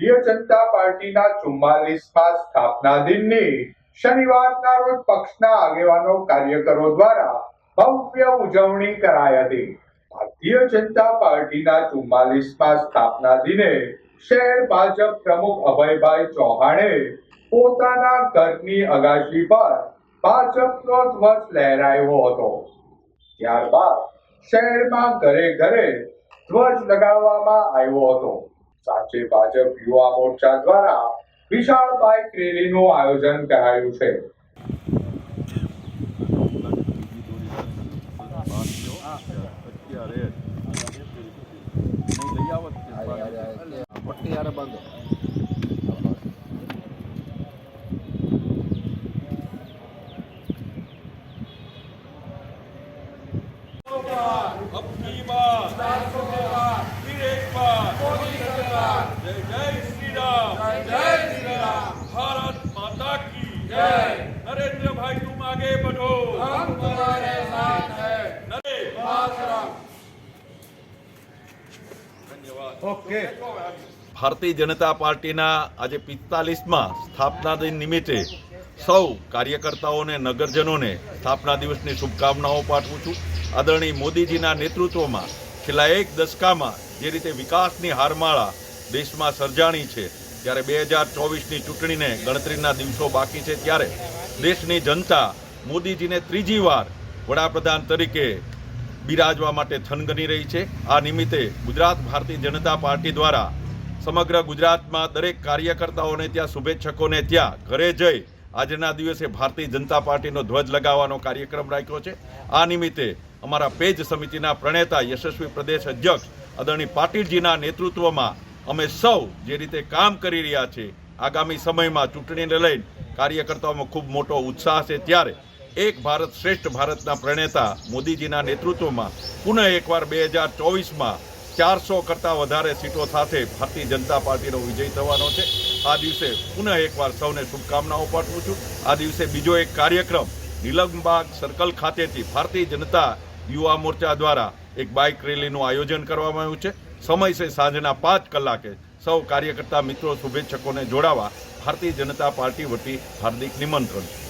ભારતીય જનતા પાર્ટીના ચુમ્માલીસમાં સ્થાપના દિનની શનિવારના રોજ પક્ષના આગેવાનો કાર્યકરો દ્વારા ભવ્ય ઉજવણી કરાઈ હતી. ભારતીય જનતા પાર્ટીના ચુમ્માલીસમાં સ્થાપના દિને શહેર ભાજપ પ્રમુખ અભયભાઈ ચૌહાણે પોતાના ઘરની અગાશી પર ભાજપનો ધ્વજ લહેરાયો હતો. ત્યારબાદ શહેરમાં ઘરે ઘરે ધ્વજ લગાવવામાં આવ્યો હતો. સાંજે ભાજપ યુવા મોરચા દ્વારા વિશાળ બાઇક રેલીનું આયોજન કરાયું છે અત્યારે નહીં લઈ આવત કે પટ્ટી હારે બાંધો अब की बार फिर एक बार जय जय श्री राम जय श्री राम भारत माता की जय नरेंद्र भाई तुम आगे बढ़ो हम तुम्हारे साथ हैं ધન્યવાદ ઓકે ભારતીય જનતા પાર્ટીના આજે પિસ્તાલીસમાં સ્થાપના દિન નિમિત્તે સૌ કાર્યકર્તાઓને નગરજનોને સ્થાપના દિવસની શુભકામનાઓ પાઠવું છું આદરણીય મોદીજીના નેતૃત્વમાં છેલ્લા એક દશકામાં જે રીતે વિકાસની હારમાળા દેશમાં સર્જાણી છે. ત્યારે બે હજાર ચોવીસની ચૂંટણીને ગણતરીના દિવસો બાકી છે ત્યારે દેશની જનતા મોદીજીને ત્રીજી વાર વડાપ્રધાન તરીકે બિરાજવા માટે થનગની રહી છે. આ નિમિત્તે ગુજરાત ભારતીય જનતા પાર્ટી દ્વારા સમગ્ર ગુજરાતમાં દરેક કાર્યકર્તાઓને ત્યાં શુભેચ્છકોને ત્યાં ઘરે જઈ આજના દિવસે ભારતીય જનતા પાર્ટીનો ધ્વજ લગાવવાનો કાર્યક્રમ રાખ્યો છે. આ નિમિત્તે અમારા પેજ સમિતિના પ્રણેતા યશસ્વી પ્રદેશ અધ્યક્ષ અદણી પાટીલજીના નેતૃત્વમાં અમે સૌ જે રીતે કામ કરી રહ્યા છે, આગામી સમયમાં ચૂંટણીને લઈને કાર્યકર્તાઓમાં ખૂબ મોટો ઉત્સાહ છે, ત્યારે એક ભારત શ્રેષ્ઠ ભારતના પ્રણેતા મોદીજીના નેતૃત્વમાં પુનઃ એકવાર બે હજાર ચોવીસમાં ચારસો કરતાં વધારે સીટો સાથે ભારતીય જનતા પાર્ટીનો વિજય થવાનો છે. આ દિવસે પુનઃ એકવાર સૌને શુભકામનાઓ પાઠવું છું. આ દિવસે બીજો એક કાર્યક્રમ નીલમબાગ સર્કલ ખાતેથી ભારતીય જનતા યુવા મોરચા દ્વારા એક બાઇક રેલીનું આયોજન કરવામાં આવ્યું છે. સમય છે સાંજના પાંચ કલાકે સૌ કાર્યકર્તા મિત્રો, શુભેચ્છકોને જોડાવા ભારતીય જનતા પાર્ટી વતી હાર્દિક નિમંત્રણ છે.